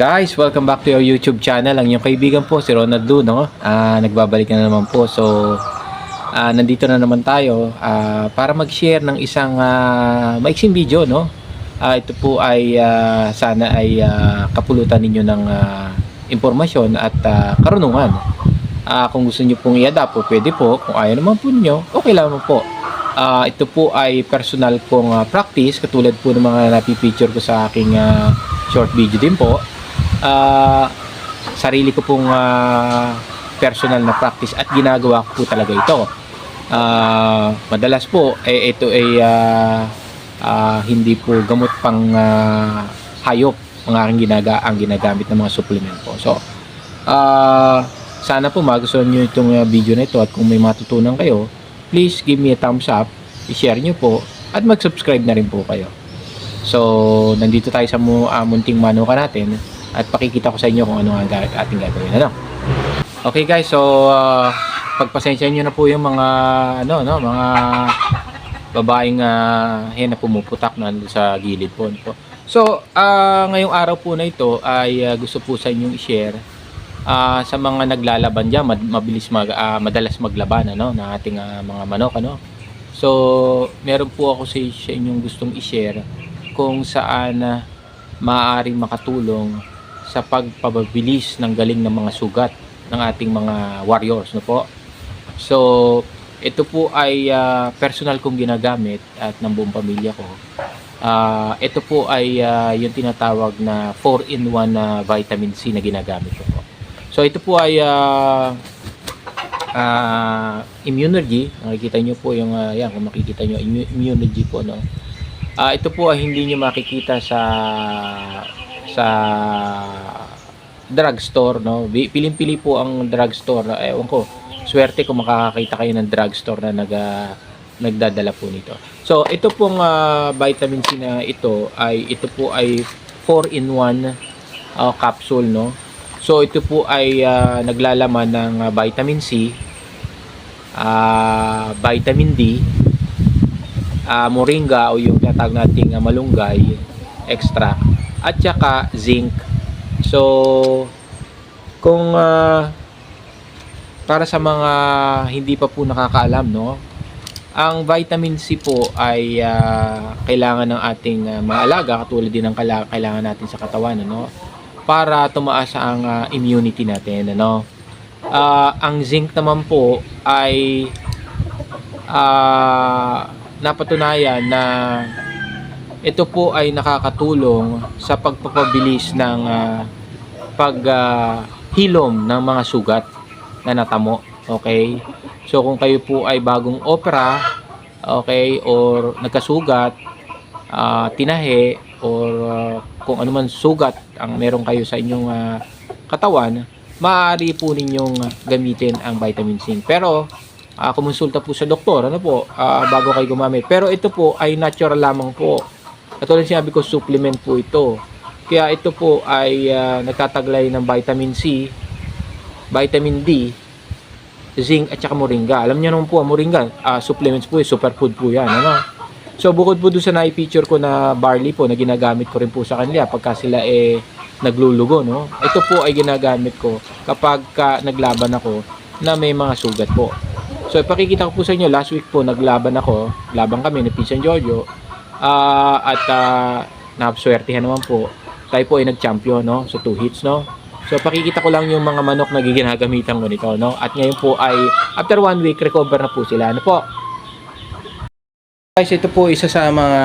Guys, welcome back to your YouTube channel. Ang inyong kaibigan po, si Ronald Lu, no? Ah, nagbabalik na naman po. So, ah, nandito na naman tayo ah, para mag-share ng isang ah, maiksing video, no? Ah, ito po ay ah, sana ay ah, kapulutan ninyo ng ah, impormasyon at ah, karunungan. Ah, kung gusto niyo pong i-adapt po, pwede po. Kung ayaw naman po niyo, okay lang naman po. Ah, ito po ay personal kong ah, practice katulad po ng mga napipicture ko sa aking ah, short video din po. Ah, sarili ko pong ah, personal na practice at ginagawa ko po talaga ito. Ah, madalas po eh, ito ay ah, ah, hindi po gamot pang ah, hayop ang aking ginaga ang ginagamit ng mga supplement po. So, ah, sana po magustuhan niyo itong video na ito at kung may matutunan kayo, please give me a thumbs up, i-share niyo po at mag-subscribe na rin po kayo. So, nandito tayo sa mu, ah, munting manuka natin at pakikita ko sa inyo kung ano ang ating gagawin. Ano? Okay guys, so ah, pagpasensya niyo na po yung mga ano no, mga babaeng uh, hen na pumuputak na sa gilid po. po. So, ah, ngayong araw po na ito ay ah, gusto po sa inyong i-share ah, sa mga naglalaban diyan, mabilis mag ah, madalas maglaban ano ng ating ah, mga manok ano. So, meron po ako sa, inyong gustong i-share kung saan ah, maaaring makatulong sa pagpapabilis ng galing ng mga sugat ng ating mga warriors no po. So, ito po ay ah, personal kong ginagamit at ng buong pamilya ko. Ah, ito po ay ah, yung tinatawag na 4-in-1 na vitamin C na ginagamit ko po. So, ito po ay ah, ah, immunology. Nakikita nyo po yung, ah, yan, kung makikita nyo, immu- immunology po, no? Ah, ito po ay hindi nyo makikita sa sa drugstore, no? Piling-pili po ang drugstore. Ewan ko, swerte kung makakakita kayo ng drugstore na nag, ah, nagdadala po nito. So, ito pong ah, vitamin C na ito ay ito po ay 4-in-1 ah, capsule, no? So, ito po ay ah, naglalaman ng ah, vitamin C, ah, vitamin D, ah, moringa o yung tinatawag nating ah, malunggay extract at saka zinc. So kung ah, para sa mga hindi pa po nakakaalam no, ang vitamin C po ay ah, kailangan ng ating ah, mga alaga katulad din ng kailangan natin sa katawan ano para tumaas ang ah, immunity natin ano. Ah, ang zinc naman po ay ah, napatunayan na ito po ay nakakatulong sa pagpapabilis ng ah, paghilom ng mga sugat na natamo. Okay? So kung kayo po ay bagong opera, okay, or nagkasugat, ah, tinahe, or ah, kung ano man sugat ang meron kayo sa inyong ah, katawan, maaari po ninyong gamitin ang vitamin C. Pero ah, kumonsulta po sa doktor, ano po, ah, bago kayo gumamit. Pero ito po ay natural lamang po. Katulad sinabi ko, supplement po ito. Kaya ito po ay ah, nagtataglay ng vitamin C, vitamin D, zinc at saka moringa. Alam niyo naman po, ang moringa, ah, supplements po, eh, superfood po yan. Ano? So bukod po doon sa na-feature ko na barley po na ginagamit ko rin po sa kanila pagka sila eh naglulugo, no? Ito po ay ginagamit ko kapag ka naglaban ako na may mga sugat po. So ipakikita ko po sa inyo, last week po naglaban ako, laban kami ni Pinsan Jojo. Ah, at uh, napswertihan naman po. Tayo po ay nag-champion, no? So two hits, no? So pakikita ko lang yung mga manok na ginagamitan ko nito, no? At ngayon po ay after one week recover na po sila. Ano po? Guys, ito po isa sa mga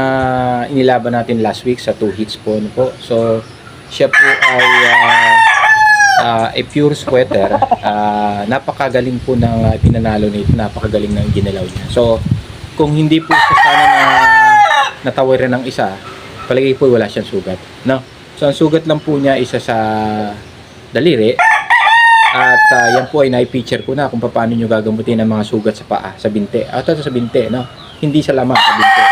inilaban natin last week sa two hits po. Ano po? So, siya po ay ah, ah, a pure sweater. Ah, napakagaling po ng uh, pinanalo nito. Napakagaling ng ginalaw niya. So, kung hindi po siya sana na natawiran ng isa, palagay po wala siyang sugat. No? So, ang sugat lang po niya isa sa daliri. At ah, yan po ay na-feature ko na kung paano nyo gagamutin ang mga sugat sa paa, sa binte. At ito sa binte, no? Hindi sa lamang, sa binte.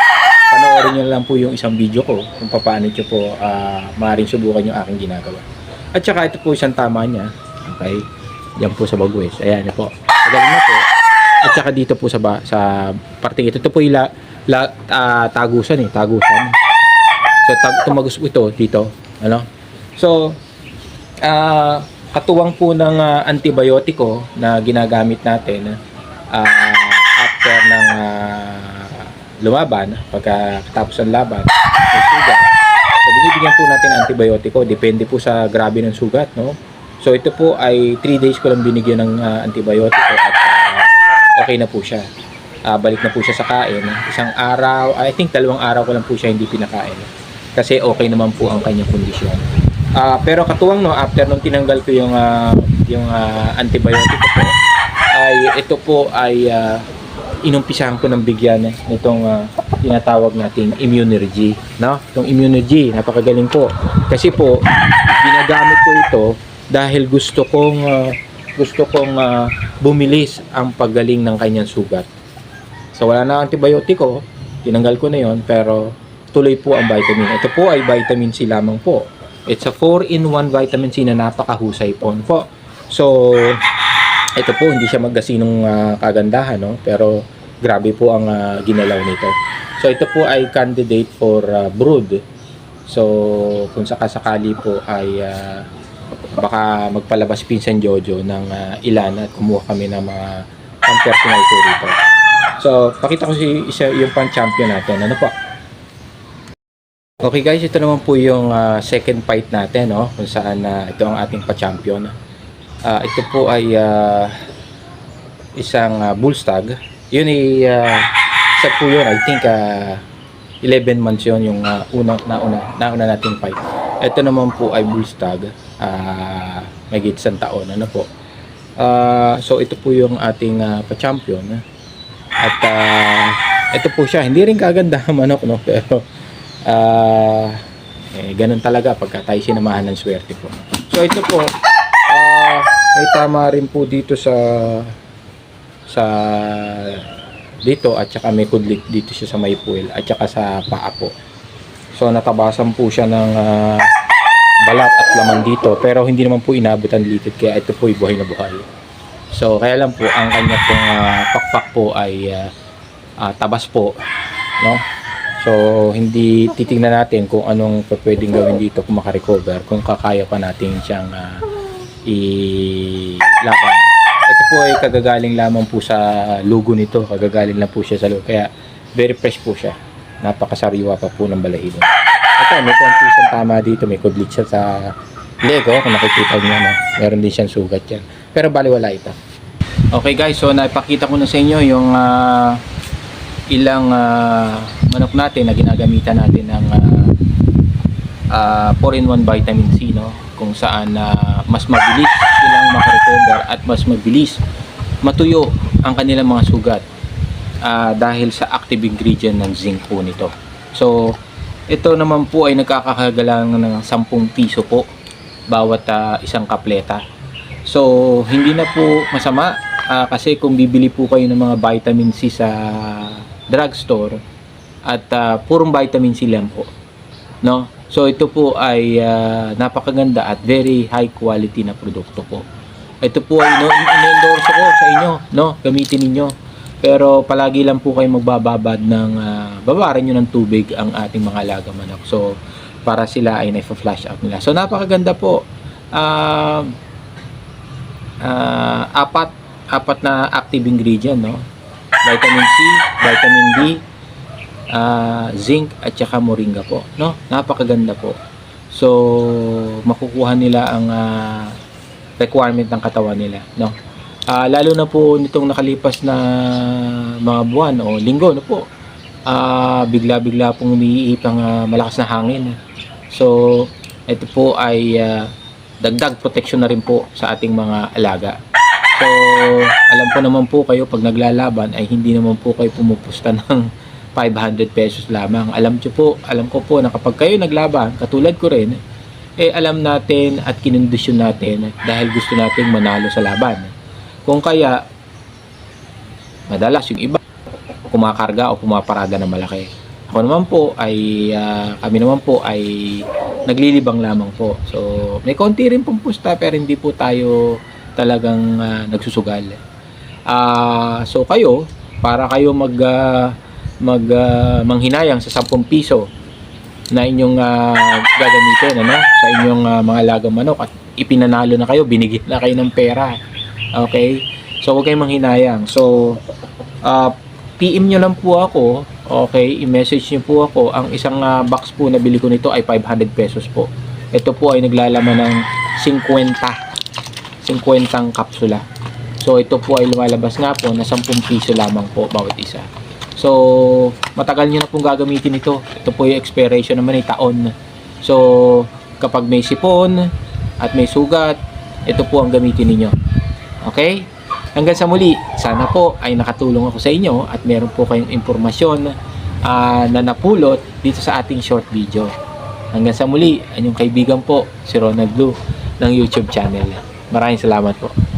Panoorin nyo lang po yung isang video ko kung paano nyo po ah, maaaring subukan yung aking ginagawa. At saka ito po isang tama niya. Okay? Yan po sa bagwes. Ayan, yan po. Magaling na po. At saka dito po sa ba, sa parting ito. Ito po yung la, la, ah, tagusan eh. Tagusan. So, tag, tumagos ito dito. Ano? So, Ah, katuwang po ng ah, antibiotiko na ginagamit natin ah, after ng ah, lumaban, pagkatapos ng laban, may sugat. So, binibigyan po natin ng antibiotiko. Depende po sa grabe ng sugat, no? So, ito po ay 3 days ko lang binigyan ng ah, antibiotiko at ah, okay na po siya. Ah, balik na po siya sa kain. Isang araw, I think dalawang araw ko lang po siya hindi pinakain. Kasi okay naman po ang kanyang kondisyon. Ah, pero katuwang no, after nung tinanggal ko yung ah, yung ah, antibiotic ko ay ito po ay ah, inumpisahan ko ng bigyan eh, nitong ah, tinatawag nating immunergy, no? Itong immunergy, napakagaling po. Kasi po ginagamit ko ito dahil gusto kong ah, gusto kong ah, bumilis ang paggaling ng kanyang sugat. So wala na antibiotiko, tinanggal ko na yon pero tuloy po ang vitamin. Ito po ay vitamin C lamang po. It's a 4-in-1 vitamin C na napakahusay po. po. So, ito po, hindi siya magasinong ah, kagandahan, no? pero grabe po ang ah, ginalaw nito. So, ito po ay candidate for ah, brood. So, kung sakasakali po ay ah, baka magpalabas pinsan Jojo ng ah, ilan at kumuha kami ng mga pang-personal po rito. So, pakita ko si isa yung pang-champion natin. Ano po? Okay guys, ito naman po yung ah, second fight natin, no? Kung saan na ito ang ating pa-champion. Ah, ito po ay ah, isang uh, bullstag. Yun ay ah, isa po yun, I think ah, 11 months yun yung ah, unang nauna, nauna nating fight. Ito naman po ay bullstag. Uh, may isang taon, ano po. Ah, so ito po yung ating ah, pa-champion. At ah, ito po siya, hindi rin kaganda manok, no? Pero ah eh, ganun talaga pagka tayo sinamahan ng swerte po. So ito po, ah may tama rin po dito sa sa dito at saka may kudlit dito siya sa may puwel at saka sa paa po. So natabasan po siya ng ah, balat at laman dito pero hindi naman po inabot ang litid kaya ito po ay buhay na buhay. So kaya lang po ang kanya pong ah, pakpak po ay ah, ah, tabas po, no? So hindi titingnan natin kung anong pwedeng gawin dito kung makarecover, kung kakaya pa natin siyang ah, ilaban. Ito po ay kagagaling lamang po sa lugo nito, kagagaling lang po siya sa lugo. Kaya very fresh po siya. Napakasariwa pa po ng balahibo. Ito, may konti siyang tama dito, may kudlit siya sa leg, oh, kung nakikita niyo na. Meron din siyang sugat yan. Pero baliwala ito. Okay guys, so naipakita ko na sa inyo yung ah, ilang ah, manok natin na ginagamitan natin ng ah, ah, 4-in-1 vitamin C no kung saan na mas mabilis silang makarecover at mas mabilis matuyo ang kanilang mga sugat ah, dahil sa active ingredient ng zinc po nito. So, ito naman po ay nagkakahagalang ng 10 piso po bawat ah, isang kapleta. So, hindi na po masama ah, kasi kung bibili po kayo ng mga vitamin C sa drugstore at ah, purong vitamin C lang po. No? So ito po ay ah, napakaganda at very high quality na produkto po. Ito po ay no, in-endorse ko sa inyo, no? Gamitin ninyo. Pero palagi lang po kayo magbababad ng uh, babaran nyo ng tubig ang ating mga alaga manok. So para sila ay na-flash out nila. So napakaganda po. Ah ah, apat apat na active ingredient, no? Vitamin C, vitamin D, ah, zinc at saka moringa po, no? Napakaganda po. So, makukuha nila ang ah, requirement ng katawan nila, no? Ah, lalo na po nitong nakalipas na mga buwan o linggo, no po. Ah, bigla-bigla pong umiihip ang ah, malakas na hangin. So, ito po ay ah, dagdag protection na rin po sa ating mga alaga. So, alam po naman po kayo pag naglalaban ay hindi naman po kayo pumupusta ng 500 pesos lamang. Alam nyo po, alam ko po na kapag kayo naglaban, katulad ko rin, eh alam natin at kinondisyon natin dahil gusto nating manalo sa laban. Kung kaya, madalas yung iba, kumakarga o pumaparada ng malaki. Ako naman po ay, ah, kami naman po ay naglilibang lamang po. So, may konti rin pong pusta pero hindi po tayo talagang ah, nagsusugal. Ah, so kayo, para kayo mag ah, mag ah, manghinayang sa 10 piso na inyong ah, gagamitin ano sa inyong ah, mga alagang manok at ipinanalo na kayo, binigyan na kayo ng pera. Okay? So, huwag kayong manghinayang. So, ah, PM nyo lang po ako. Okay? I-message nyo po ako. Ang isang ah, box po na bili ko nito ay 500 pesos po. Ito po ay naglalaman ng 50. 50 kapsula. So, ito po ay lumalabas nga po na 10 piso lamang po bawat isa. So, matagal nyo na pong gagamitin ito. Ito po yung expiration naman ay taon. So, kapag may sipon at may sugat, ito po ang gamitin ninyo. Okay? Hanggang sa muli, sana po ay nakatulong ako sa inyo at meron po kayong impormasyon ah, na napulot dito sa ating short video. Hanggang sa muli, ang inyong kaibigan po, si Ronald Blue ng YouTube channel. Maraming salamat po.